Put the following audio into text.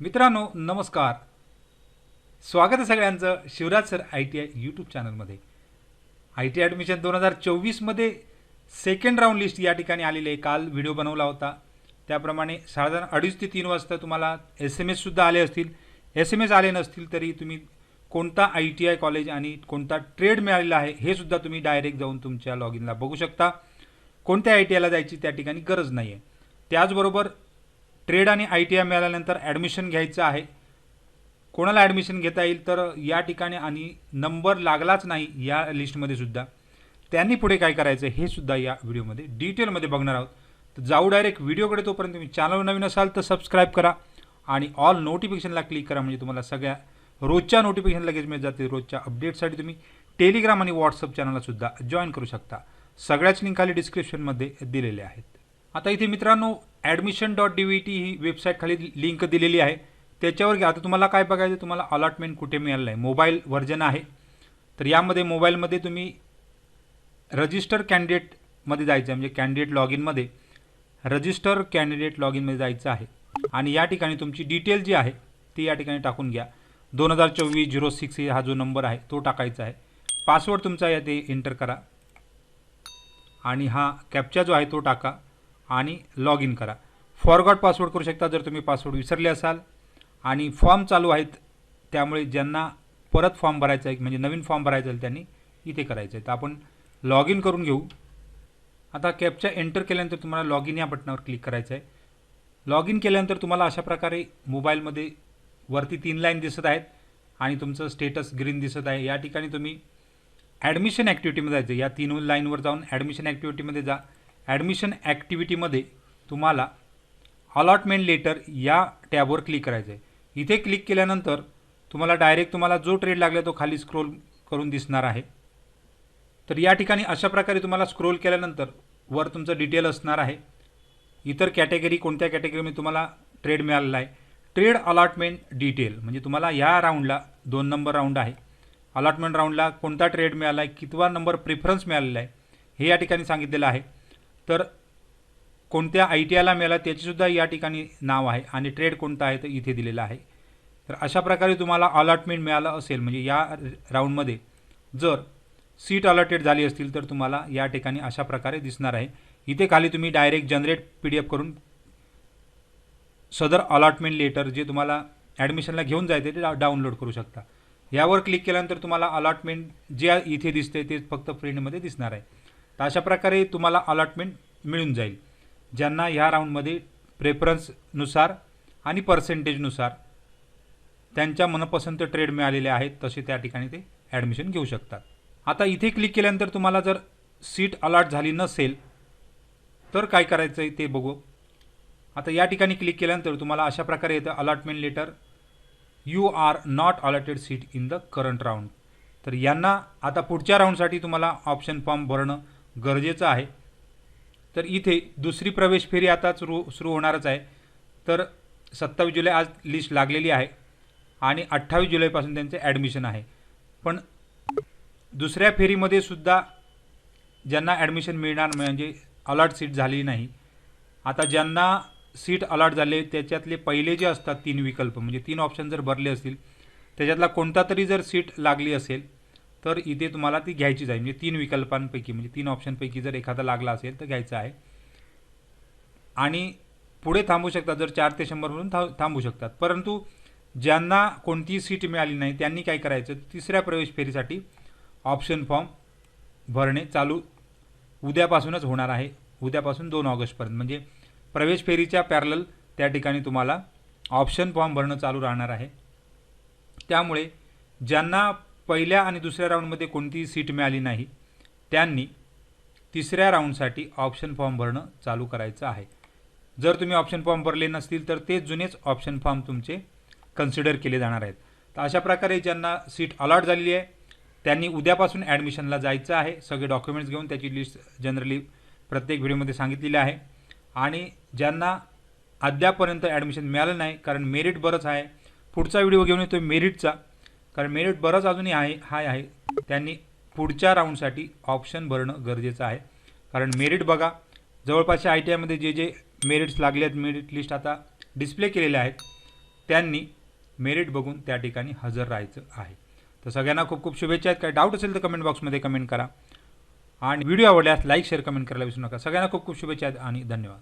मित्रांनो नमस्कार. स्वागत आहे सगळ्यांचं Shivraj sir I T I YouTube चॅनलमध्ये आय टी ॲडमिशन दोन हजार चोवीसमध्ये सेकंड राऊंड लिस्ट या ठिकाणी आलेली आहे. काल व्हिडिओ बनवला होता. त्याप्रमाणे साधारण अडीच ते तीन वाजता तुम्हाला एस एम एससुद्धा आले असतील. एस एम एस आले नसतील तरी तुम्ही कोणता आय टी आय कॉलेज आणि कोणता ट्रेड मिळालेला आहे हे सुद्धा तुम्ही डायरेक्ट जाऊन तुमच्या लॉग इनला बघू शकता. कोणत्या आय टी आयला जायची त्या ठिकाणी गरज नाही आहे त्याचबरोबर ट्रेड आणि आय टी आय मिळाल्यानंतर ॲडमिशन घ्यायचं आहे. कोणाला ॲडमिशन घेता येईल तर या ठिकाणी आणि नंबर लागलाच नाही या लिस्टमध्ये सुद्धा. त्यांनी पुढे काय करायचं हे सुद्धा या व्हिडिओमध्ये डिटेलमध्ये बघणार आहोत. तर जाऊ डायरेक्ट व्हिडिओकडे तोपर्यंत तुम्ही चॅनल नवीन असाल तर सबस्क्राईब करा आणि ऑल नोटिफिकेशनला क्लिक करा. म्हणजे तुम्हाला सगळ्या रोजच्या नोटिफिकेशन लगेच मिळत जाते रोजच्या अपडेटसाठी तुम्ही टेलिग्राम आणि व्हॉट्सअप चॅनलला सुद्धा जॉईन करू शकता. सगळ्याच लिंक खाली डिस्क्रिप्शनमध्ये दिलेले आहेत. आता इथे मित्रांनो admission dot D V T ही वेबसाईट खाली लिंक दिलेली आहे. त्याच्यावर घ्या. आता तुम्हाला काय बघायचं तुम्हाला अलॉटमेंट कुठे मिळालं आहे? मोबाईल व्हर्जन आहे. तर यामध्ये मोबाईलमध्ये तुम्ही रजिस्टर कॅन्डिडेटमध्ये जायचं आहे. म्हणजे कॅन्डिडेट लॉग इनमध्ये रजिस्टर कॅन्डिडेट लॉग इनमध्ये जायचं आहे. आणि या ठिकाणी तुमची डिटेल जी आहे ती या ठिकाणी टाकून घ्या. दोन हजार चोवीस झिरो सिक्स हा जो नंबर आहे तो टाकायचा आहे. पासवर्ड तुमचा या ते एंटर करा. आणि हा कॅप्चा जो आहे तो टाका. आणि लॉग इन करा. फॉरगॉट पासवर्ड करू शकता जर तुम्ही पासवर्ड विसरले असाल. आणि फॉर्म चालू आहेत त्यामुळे ज्यांना परत फॉर्म भरायचा आहे म्हणजे नवीन फॉर्म भरायचा आहे त्यांनी इथे करायचं आहे. तर आपण लॉग इन करून घेऊ. आता कॅपचा एंटर केल्यानंतर तुम्हाला लॉग इन या बटनावर क्लिक करायचं आहे. लॉग इन केल्यानंतर तुम्हाला अशा प्रकारे मोबाईलमध्ये वरती तीन लाईन दिसत आहेत. आणि तुमचं स्टेटस ग्रीन दिसत आहे. या ठिकाणी तुम्ही ॲडमिशन ॲक्टिव्हिटीमध्ये जायचं या तीन लाईनवर जाऊन ॲडमिशन ॲक्टिव्हिटीमध्ये जा. ॲडमिशन ॲक्टिव्हिटीमध्ये तुम्हाला अलॉटमेंट लेटर या टॅबवर क्लिक करायचं आहे. इथे क्लिक केल्यानंतर तुम्हाला डायरेक्ट तुम्हाला जो ट्रेड लागला तो खाली स्क्रोल करून दिसणार आहे. तर या ठिकाणी अशा प्रकारे तुम्हाला स्क्रोल केल्यानंतर वर तुमचं डिटेल असणार आहे. इतर कॅटेगरी कोणत्या कॅटेगरीमध्ये तुम्हाला ट्रेड मिळालेला आहे. ट्रेड अलॉटमेंट डिटेल म्हणजे तुम्हाला या राऊंडला दोन नंबर राऊंड आहे. अलॉटमेंट राऊंडला कोणता ट्रेड मिळाला आहे कितवा नंबर प्रिफरन्स मिळालेला आहे हे या ठिकाणी सांगितलेलं आहे. तर कोणत्या आय टी आयला मिळाला त्याचीसुद्धा या ठिकाणी नाव आहे आणि ट्रेड कोणता आहे तर इथे दिलेलं आहे. तर अशा प्रकारे तुम्हाला अलॉटमेंट मिळालं असेल म्हणजे या राऊंडमध्ये जर सीट अलॉटेड झाली असतील तर तुम्हाला या ठिकाणी अशा प्रकारे दिसणार आहे. इथे खाली तुम्ही direct generate P D F करून सदर अलॉटमेंट लेटर जे तुम्हाला ॲडमिशनला घेऊन जायचे ते डाउनलोड करू शकता. यावर क्लिक केल्यानंतर तुम्हाला अलॉटमेंट जे इथे दिसते ते फक्त प्रिंटमध्ये दिसणार आहे. तर अशा प्रकारे तुम्हाला अलॉटमेंट मिळून जाईल ज्यांना ह्या राऊंडमध्ये प्रेफरन्सनुसार आणि पर्सेंटेजनुसार त्यांच्या मनपसंत ट्रेड मिळालेले आहेत तसे त्या ठिकाणी ते ॲडमिशन घेऊ शकतात. आता इथे क्लिक केल्यानंतर तुम्हाला जर सीट अलॉट झाली नसेल तर काय करायचं आहे ते बघू. आता या ठिकाणी क्लिक केल्यानंतर तुम्हाला अशा प्रकारे येतं allotment letter you are not allotted seat in the current round तर यांना आता पुढच्या राऊंडसाठी तुम्हाला ऑप्शन फॉर्म भरणं गरजेचं आहे. तर इथे दुसरी प्रवेश फेरी आता सुरू सुरू होणारच आहे. तर सत्तावीस जुलै आज लिस्ट लागलेली आहे आणि अठ्ठावीस जुलैपासून त्यांचे ॲडमिशन आहे. पण दुसऱ्या फेरीमध्ये सुद्धा ज्यांना ॲडमिशन मिळणार म्हणजे अलॉट सीट झाली नाही. आता ज्यांना सीट अलॉट झाले त्याच्यातले पहिले जे असतात तीन विकल्प म्हणजे तीन ऑप्शन जर भरले असतील त्याच्यातला कोणता तरी जर सीट लागली असेल तर इथे तुम्हाला ती घ्यायची जाईल. म्हणजे तीन विकल्पांपैकी म्हणजे तीन ऑप्शनपैकी जर एखादा लागला असेल तर घ्यायचा आहे. आणि पुढे थांबू शकतात जर चार ते शंभर म्हणून था थांबू शकतात. परंतु ज्यांना कोणतीही सीट मिळाली नाही त्यांनी काय करायचं? तिसऱ्या प्रवेश फेरीसाठी ऑप्शन फॉर्म भरणे चालू उद्यापासूनच होणार आहे. उद्यापासून दोन ऑगस्टपर्यंत. म्हणजे प्रवेश फेरीच्या पॅरल त्या ठिकाणी तुम्हाला ऑप्शन फॉर्म भरणं चालू राहणार आहे. त्यामुळे ज्यांना पहिल्या आणि दुसऱ्या राऊंडमध्ये कोणतीही सीट मिळाली नाही. त्यांनी तिसऱ्या राऊंडसाठी ऑप्शन फॉर्म भरणं चालू करायचं आहे. जर तुम्ही ऑप्शन फॉर्म भरले नसतील तर ते जुनेच ऑप्शन फॉर्म तुमचे कन्सिडर केले जाणार आहेत. तर अशा प्रकारे ज्यांना सीट अलॉट झालेली आहे त्यांनी उद्यापासून ॲडमिशनला जायचं आहे. सगळे डॉक्युमेंट्स घेऊन त्याची लिस्ट जनरली प्रत्येक व्हिडिओमध्ये सांगितलेली आहे. आणि ज्यांना अद्यापर्यंत ॲडमिशन मिळालं नाही कारण मेरिट बरंच आहे पुढचा व्हिडिओ घेऊन येतो मेरिटचा. कारण मेरिट बरंच अजूनही आहे हाय आहे. त्यांनी पुढच्या राऊंडसाठी ऑप्शन भरणं गरजेचं आहे. कारण मेरिट बघा जवळपासच्या आय टी आयमध्ये जे जे मेरिट्स लागले आहेत मेरिट लिस्ट आता डिस्प्ले केलेले आहेत त्यांनी मेरिट बघून त्या ठिकाणी हजर राहायचं आहे. तर सगळ्यांना खूप खूप शुभेच्छा आहेत. काय डाऊट असेल तर कमेंट बॉक्समध्ये कमेंट करा. आणि व्हिडिओ आवडल्यास लाईक शेअर कमेंट करायला विसरू नका. सगळ्यांना खूप खूप शुभेच्छा आहेत आणि धन्यवाद.